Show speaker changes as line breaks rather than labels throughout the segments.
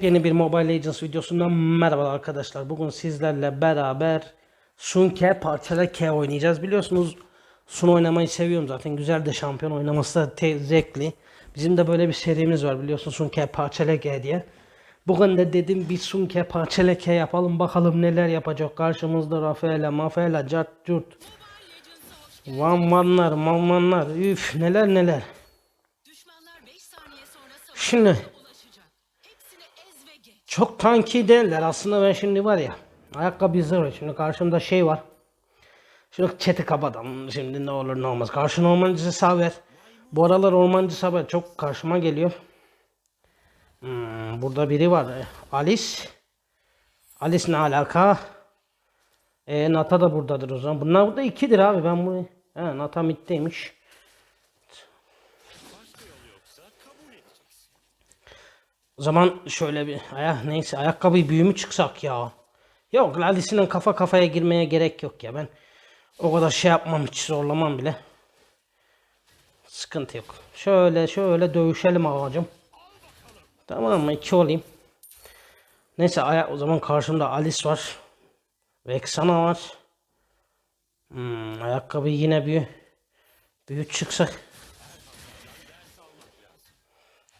Yepyeni bir Mobile Legends videosundan merhaba arkadaşlar. Bugün sizlerle beraber Sunke parçala K oynayacağız. Biliyorsunuz Sun oynamayı seviyorum zaten. Güzel de şampiyon oynaması da zevkli. Bizim de böyle bir serimiz var biliyorsun Sunke parçala K diye. Bugün de dedim bir Sunke parçala K yapalım bakalım neler yapacak. Karşımızda Rafaela, Mafaela, Cart, Curt. Van vanlar, man vanlar. Üf neler neler.
Düşmanlar 5 saniye sonra
Şimdi Çok tanki değiller aslında ben şimdi var ya ayakkabı zırh şimdi karşımda şey var. Şimdi çeti kapatalım şimdi ne olur ne olmaz. Karşı ormancısı Saver. Bu aralar ormancı Saver çok karşıma geliyor. Hmm, burada biri var. Alice. Alice ne alaka? E, Nata da buradadır o zaman. Bunlar burada ikidir abi ben bunu. He, Nata middeymiş. Zaman şöyle bir ayak neyse ayakkabı büyümü çıksak ya. Yok Alice'nin kafa kafaya girmeye gerek yok ya ben o kadar şey yapmam hiç zorlamam bile. Sıkıntı yok. Şöyle şöyle dövüşelim ağacım. Tamam mı? İki olayım. Neyse aya o zaman karşımda Alice var. Vexana var. Hmm, ayakkabı yine büyü. Büyük çıksa.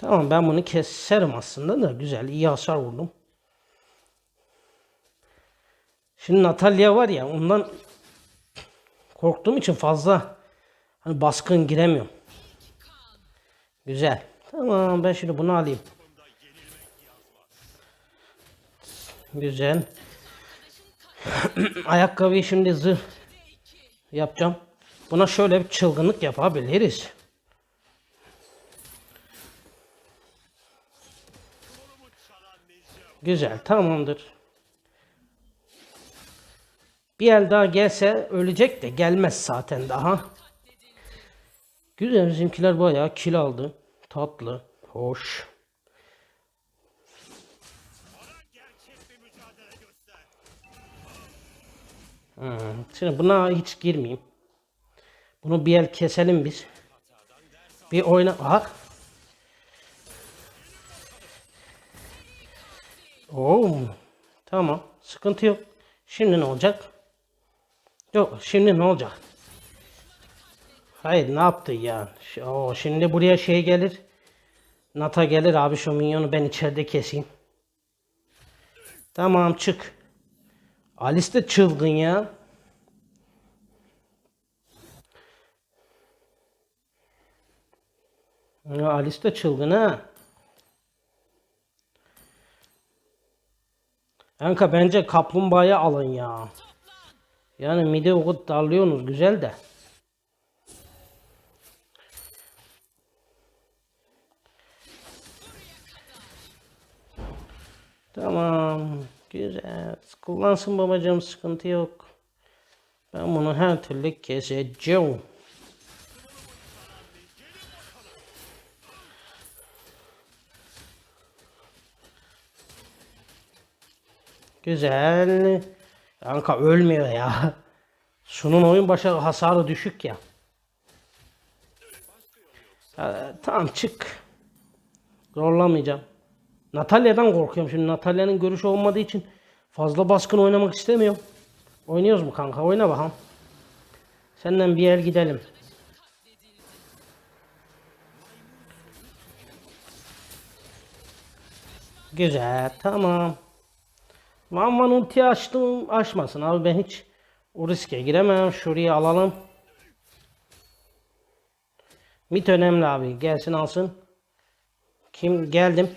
Tamam ben bunu keserim aslında da güzel iyi hasar vurdum. Şimdi Natalya var ya ondan korktuğum için fazla hani baskın giremiyorum. Güzel. Tamam ben şimdi bunu alayım. Güzel. Ayakkabıyı şimdi zırh yapacağım. Buna şöyle bir çılgınlık yapabiliriz. Güzel, tamamdır. Bir el daha gelse ölecek de gelmez zaten daha. Güzel bizimkiler bayağı kil aldı. Tatlı, hoş. Şimdi buna hiç girmeyeyim. Bunu bir el keselim biz. Bir oyna... Aha. Oo, tamam. Sıkıntı yok. Şimdi ne olacak? Yok, şimdi ne olacak? Hayır, ne yaptı ya? Oo, şimdi buraya şey gelir. Nata gelir abi şu minyonu ben içeride keseyim. Tamam çık. Alice de çılgın ya. Ya Alice de çılgın ha. Kanka bence kaplumbağayı alın ya. Yani mide o kadar darlıyorsunuz güzel de. Tamam. Güzel. Kullansın babacığım sıkıntı yok. Ben bunu her türlü keseceğim. Güzel. Kanka ölmüyor ya. Şunun oyun başı hasarı düşük ya. Ha, tamam çık. Zorlamayacağım. Natalya'dan korkuyorum şimdi. Natalya'nın görüşü olmadığı için fazla baskın oynamak istemiyorum. Oynuyoruz mu kanka? Oyna bakalım. Senden bir el gidelim. Güzel. Tamam. Van ulti açtım. Açmasın abi ben hiç o riske giremem. Şurayı alalım. Mit önemli abi. Gelsin alsın. Kim? Geldim.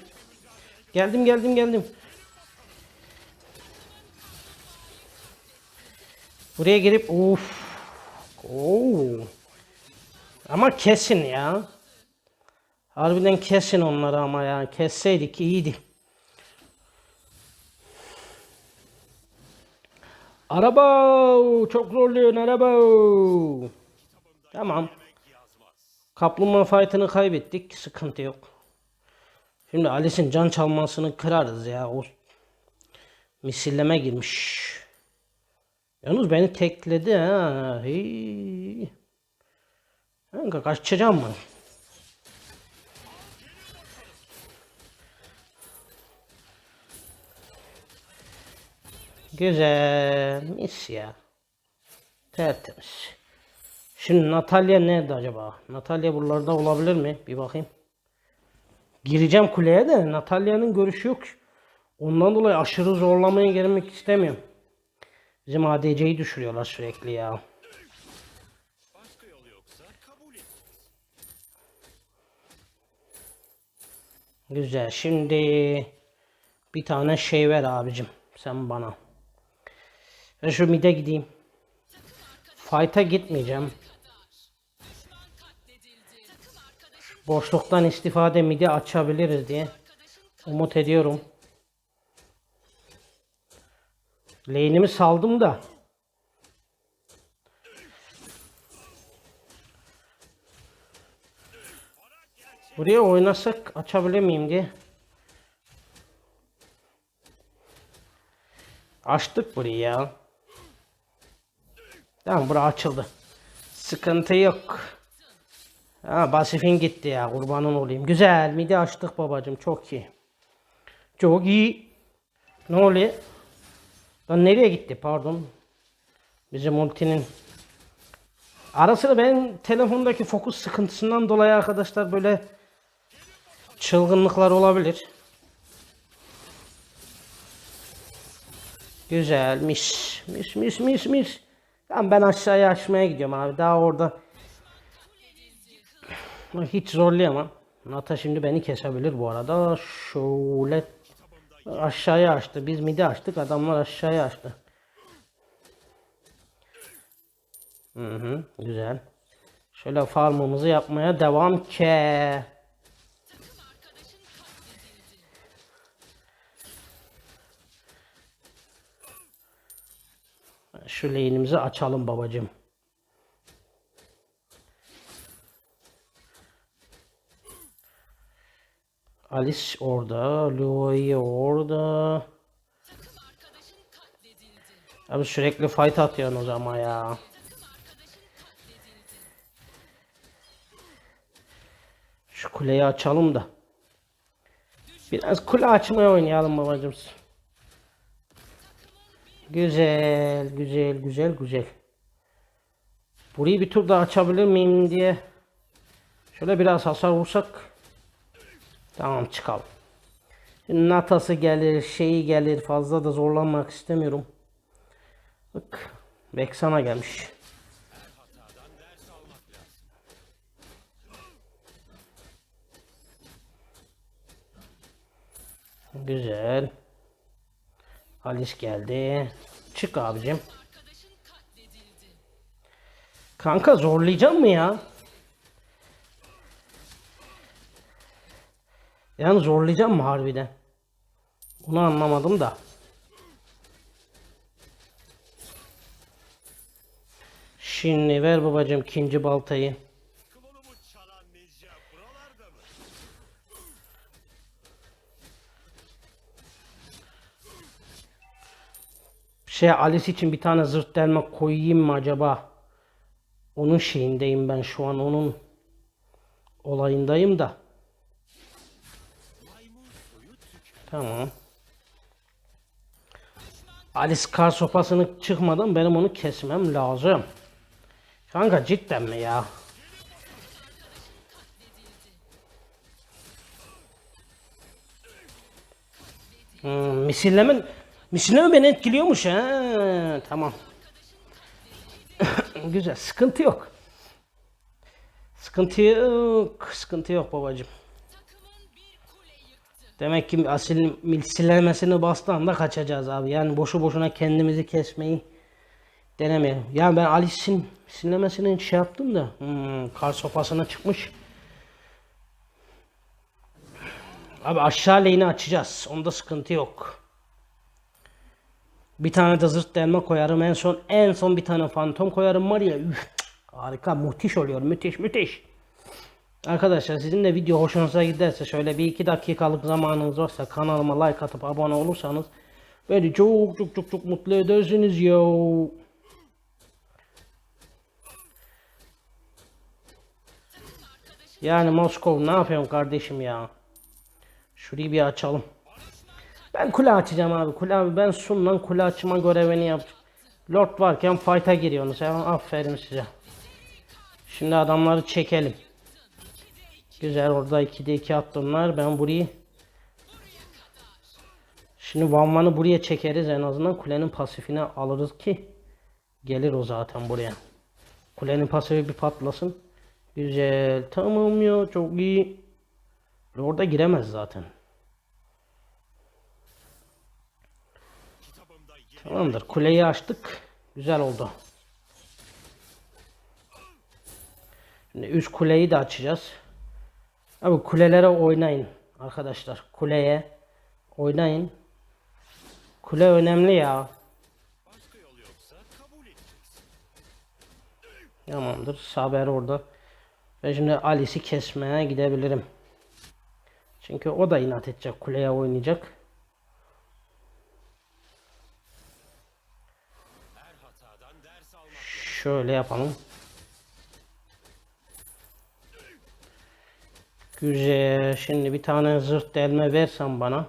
Geldim geldim geldim. Buraya girip uf. Oo. Ama kesin ya. Harbiden kesin onları ama ya. Kesseydik iyiydi. Araba çok zorluyor araba. Tamam. Kaplumbağa fight'ını kaybettik. Sıkıntı yok. Şimdi Alice'in can çalmasını kırarız ya. O misilleme girmiş. Yalnız beni tekledi ha. Hey. Kanka kaçacağım mı? Güzel. Mis ya. Tertemiz. Şimdi Natalya nerede acaba? Natalya buralarda olabilir mi? Bir bakayım. Gireceğim kuleye de Natalya'nın görüşü yok. Ondan dolayı aşırı zorlamaya girmek istemiyorum. Bizim ADC'yi düşürüyorlar sürekli ya. Güzel. Şimdi bir tane şey ver abicim. Sen bana. Ben şu mid'e gideyim. Fight'a gitmeyeceğim. Boşluktan istifade mid'i açabiliriz diye umut ediyorum. Lane'imi saldım da. Buraya oynasak açabilir miyim diye. Açtık burayı ya. Tamam bura açıldı. Sıkıntı yok. Ha basifin gitti ya kurbanın olayım. Güzel midi açtık babacım çok iyi. Çok iyi. Ne oluyor? Lan nereye gitti pardon. Bizim ultinin. Ara sıra benim telefondaki fokus sıkıntısından dolayı arkadaşlar böyle çılgınlıklar olabilir. Güzel mis mis mis mis mis. Tamam ben aşağıya açmaya gidiyorum abi. Daha orada hiç zorlayamam. Nata şimdi beni kesebilir bu arada. Şöyle aşağıya açtı. Biz midi açtık. Adamlar aşağıya açtı. Hı hı, güzel. Şöyle farmımızı yapmaya devam ke. Şu lane'imizi açalım babacım. Alice orada, Louis orada. Abi sürekli fight atıyorsun o zaman ya. Şu kuleyi açalım da. Biraz kule açmaya oynayalım babacım. Güzel, güzel, güzel, güzel. Burayı bir tur daha açabilir miyim diye. Şöyle biraz hasar vursak. Tamam çıkalım. Şimdi Natası gelir, şeyi gelir. Fazla da zorlanmak istemiyorum. Bak, Vexana gelmiş. Güzel. Alice geldi. Çık abicim. Kanka zorlayacağım mı ya? Yani zorlayacağım mı harbiden? Bunu anlamadım da. Şimdi ver babacığım ikinci baltayı. Şey Alice için bir tane zırt delme koyayım mı acaba? Onun şeyindeyim ben şu an onun olayındayım da. Tamam. Alice kar sopasını çıkmadan benim onu kesmem lazım. Kanka cidden mi ya? Hmm, misilleme, misilleme beni etkiliyormuş ha. Tamam. Güzel. Sıkıntı yok. Sıkıntı yok. Sıkıntı yok babacım. Demek ki asil misillemesini bastığı anda kaçacağız abi. Yani boşu boşuna kendimizi kesmeyi denemeyelim. Ya ben Alice'in misillemesini şey yaptım da hmm, kar sopasına çıkmış. Abi aşağı lane'i açacağız. Onda sıkıntı yok. Bir tane de zırt delme koyarım. En son en son bir tane fantom koyarım var ya. üf, harika, müthiş oluyor. Müthiş, müthiş. Arkadaşlar sizin de video hoşunuza giderse şöyle bir iki dakikalık zamanınız varsa kanalıma like atıp abone olursanız beni çok çok çok çok mutlu edersiniz yo. Yani Moskov ne yapıyorsun kardeşim ya? Şurayı bir açalım. Ben kule açacağım abi. Kule abi ben Sun'la kule açma görevini yapacağım. Lord varken fight'a giriyorsunuz. Ya. Aferin size. Şimdi adamları çekelim. Güzel orada 2'de 2 attımlar. Ben burayı Şimdi Van Van'ı buraya çekeriz en azından kulenin pasifini alırız ki gelir o zaten buraya. Kulenin pasifi bir patlasın. Güzel. Tamam ya çok iyi. Orada giremez zaten. Tamamdır. Kuleyi açtık. Güzel oldu. Şimdi üst kuleyi de açacağız. Abi kulelere oynayın arkadaşlar. Kuleye oynayın. Kule önemli ya. Tamamdır. Saber orada. Ben şimdi Alice'i kesmeye gidebilirim. Çünkü o da inat edecek. Kuleye oynayacak. Şöyle yapalım. Güzel. Şimdi bir tane zırt delme versen bana.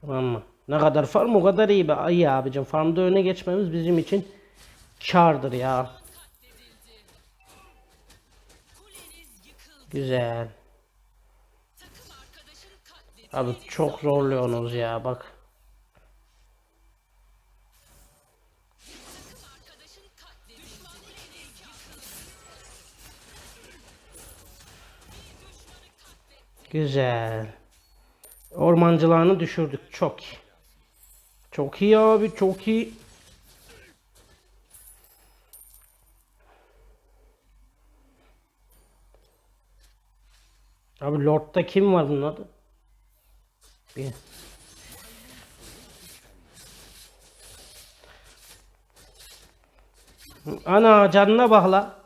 Tamam? Ne kadar farm o kadar iyi be. İyi abicim. Farmda öne geçmemiz bizim için kardır ya. Güzel. Abi çok zorluyorsunuz ya bak. Güzel. Ormancılarını düşürdük. Çok. Çok iyi abi çok iyi. Abi Lord'da kim var bunun adı? Bir. Ana canına bak la.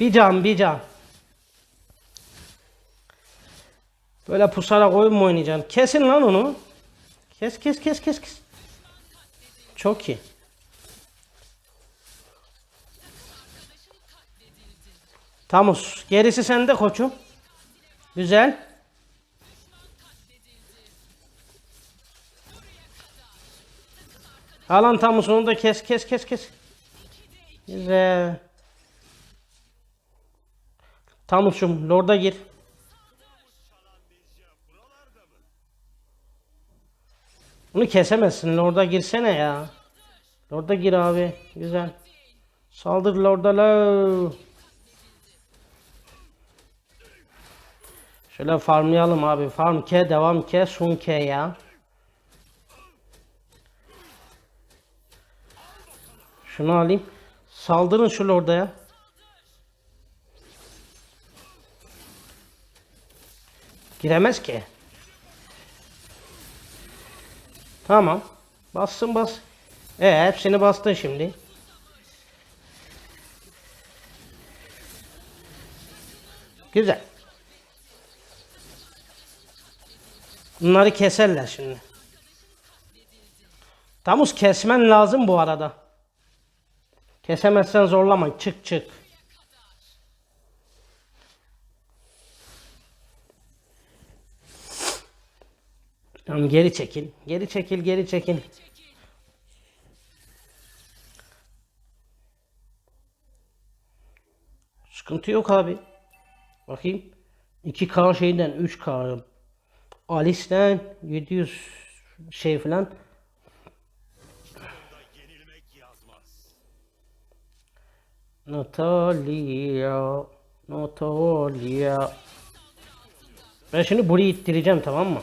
Bir can bir can. Böyle pusarak oyun mu oynayacaksın? Kesin lan onu. Kes kes kes kes kes. Çok iyi. Tamus. Gerisi sende koçum. Güzel. Alan Tamus onu da kes kes kes kes. Güzel. Tamus'um Lord'a gir. Bunu kesemezsin. Lord'a girsene ya. Lord'a gir abi. Güzel. Saldır Lord'a la. Şöyle farmlayalım abi. Farm ke devam ke sun ke ya. Şunu alayım. Saldırın şu Lord'a ya. Giremez ki. Tamam. Bassın bas. E hepsini bastın şimdi. Güzel. Bunları keserler şimdi. Tamus kesmen lazım bu arada. Kesemezsen zorlama. Çık çık. Tamam geri çekil. Geri çekil, geri çekil. Sıkıntı yok abi. Bakayım. 2K şeyden 3K. Alice'den 700 şey falan. Natalia. Natalia. Ben şimdi burayı ittireceğim tamam mı?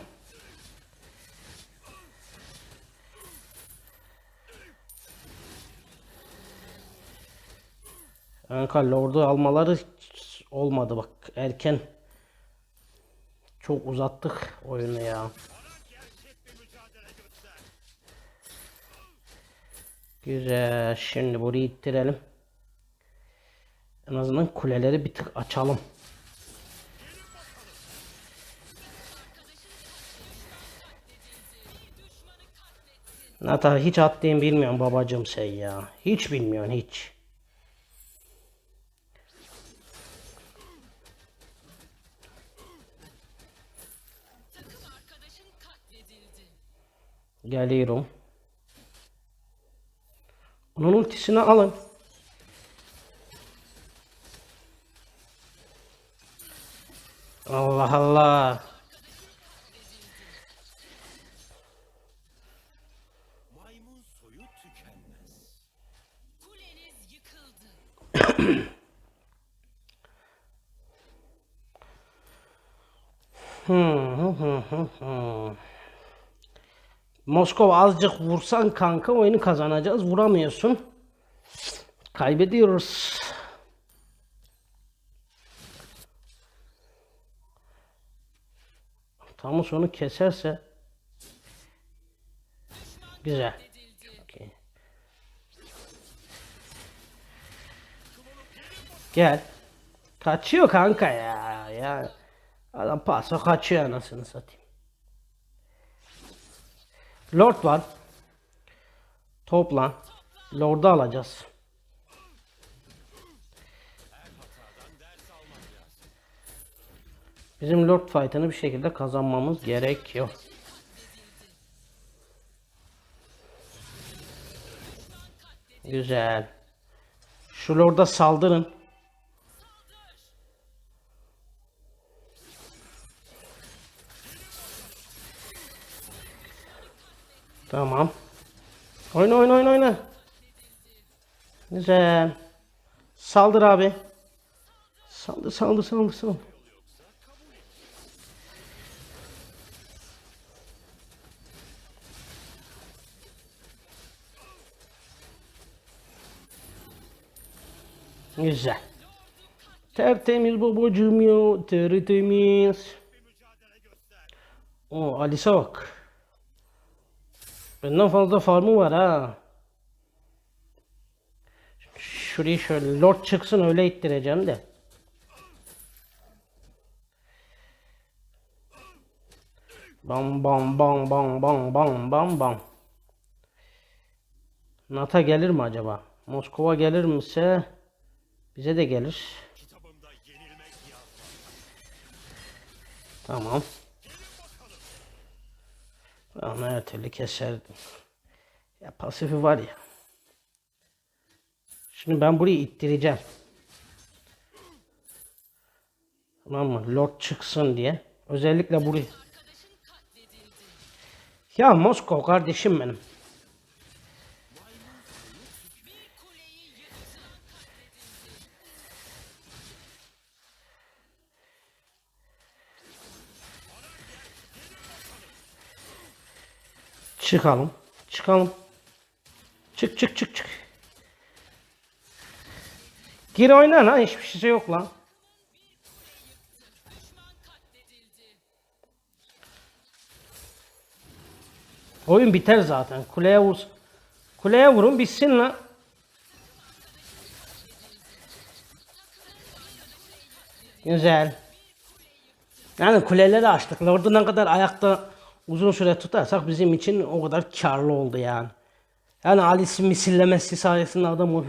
Kanka Lord'u almaları olmadı bak erken. Çok uzattık oyunu ya. Güzel. Şimdi burayı ittirelim. En azından kuleleri bir tık açalım. Nata hiç attığım bilmiyorum babacım şey ya. Hiç bilmiyorsun hiç. Geliyorum. Onun ultisini alın. Moskova azıcık vursan kanka oyunu kazanacağız. Vuramıyorsun. Kaybediyoruz. Tamus onu keserse güzel. Okey. Gel. Kaçıyor kanka ya. Ya adam pasa kaçıyor anasını satayım. Lord var. Toplan. Lord'u alacağız. Bizim Lord fight'ını bir şekilde kazanmamız gerekiyor. Güzel. Şu Lord'a saldırın. Tamam. Oyna oyna oyna oyna. Güzel. Saldır abi. Saldır saldır saldır saldır. Güzel. Tertemiz babacığım ya. Tertemiz. O Alice'e bak. Benden fazla farmı var ha. Şurayı şöyle lord çıksın öyle ittireceğim de. Bam bam bam bam bam bam bam bam. Nata gelir mi acaba? Moskova gelir ise bize de gelir.
Kitabımda
Tamam. Ama her türlü keserdim. Ya pasifi var ya. Şimdi ben burayı ittireceğim. Tamam mı? Lord çıksın diye. Özellikle burayı. Ya Moskova kardeşim benim. Çıkalım. Çıkalım. Çık çık çık çık. Gir oyna lan hiçbir şey yok lan. Oyun biter zaten. Kuleye vur. Kuleye vurun bitsin lan. Güzel. Yani kuleleri açtık. Lord'u ne kadar ayakta uzun süre tutarsak bizim için o kadar karlı oldu yani. Yani Alice'in misillemesi sayesinde adam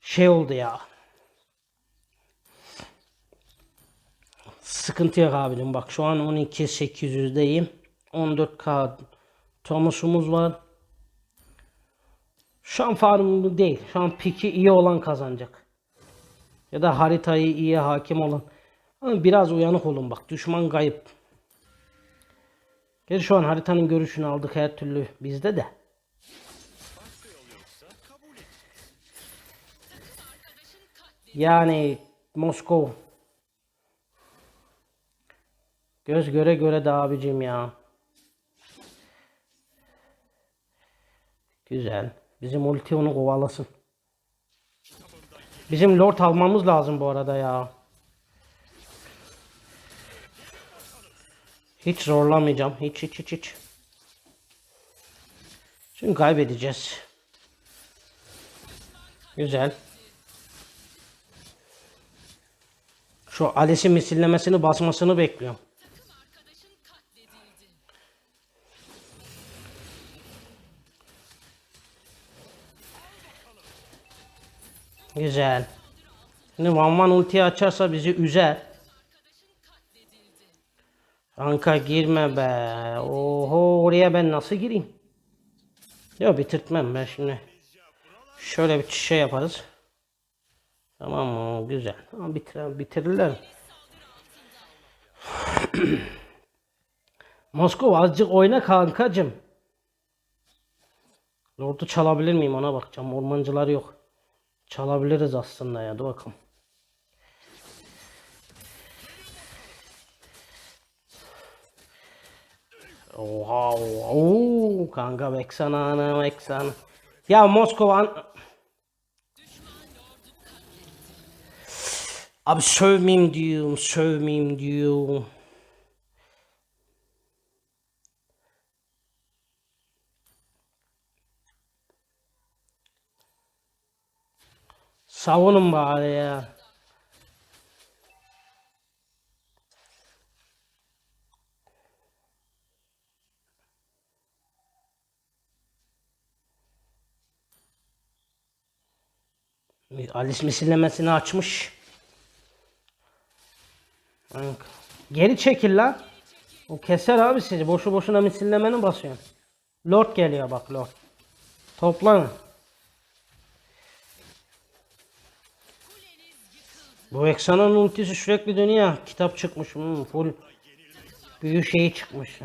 şey oldu ya. Sıkıntı yok abinin. Bak şu an 12.800'deyim. 14k Thomas'umuz var. Şu an farmı değil. Şu an piki iyi olan kazanacak. Ya da haritayı iyi hakim olan. Biraz uyanık olun bak. Düşman kayıp. Gerçi şu an haritanın görüşünü aldık her türlü bizde de. Yani Moskov. Göz göre göre de abicim ya. Güzel. Bizim ulti onu kovalasın. Bizim lord almamız lazım bu arada ya. Hiç zorlamayacağım. Hiç hiç hiç hiç. Çünkü kaybedeceğiz. Güzel. Şu Alice'in misillemesini basmasını bekliyorum. Güzel. Şimdi Van Van ultiyi açarsa bizi üzer. Kanka girme be. Oho oraya ben nasıl gireyim? Yok bitirtmem ben şimdi. Şöyle bir şey yaparız. Tamam mı? Güzel. Ama bitir, bitirirler. Moskova azıcık oyna kankacım. Lord'u çalabilir miyim ona bakacağım. Ormancılar yok. Çalabiliriz aslında ya. Dur bakalım. Oha, ooo kanka Vexana ana Vexana. Ya Moskova Abi sövmeyeyim diyorum, sövmeyeyim diyorum. Savunun bari ya. Alice misillemesini açmış. Geri çekil lan. O keser abi sizi. Boşu boşuna misillemeni basıyorsun. Lord geliyor bak Lord. Toplanın. Bu Eksana'nın ultisi sürekli dönüyor. Kitap çıkmış. Hmm, full büyü şeyi çıkmış.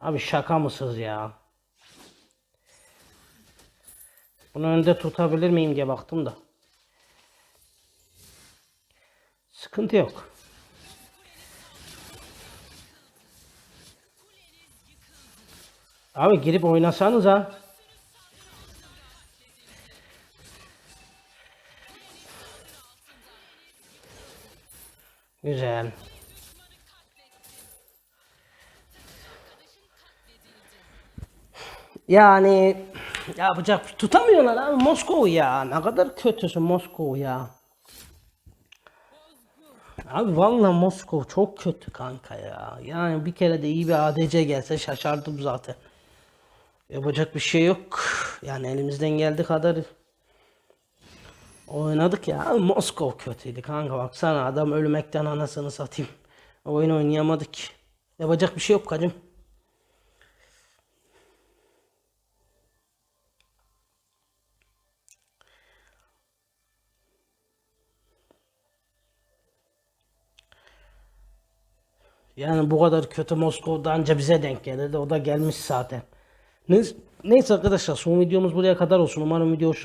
Abi şaka mısınız ya? Bunu önde tutabilir miyim diye baktım da. Sıkıntı yok. Abi girip oynasanız ha. Güzel. Yani yapacak tutamıyorlar abi Moskova ya. Ne kadar kötüsün Moskova ya. Abi vallahi Moskova çok kötü kanka ya. Yani bir kere de iyi bir ADC gelse şaşardım zaten. Yapacak bir şey yok. Yani elimizden geldiği kadar oynadık ya. Abi Moskova kötüydü kanka baksana adam ölmekten anasını satayım. Oyun oynayamadık. Yapacak bir şey yok kacım. Yani bu kadar kötü Moskova'da anca bize denk gelirdi. O da gelmiş zaten. Neyse, neyse arkadaşlar son videomuz buraya kadar olsun. Umarım video hoşunuza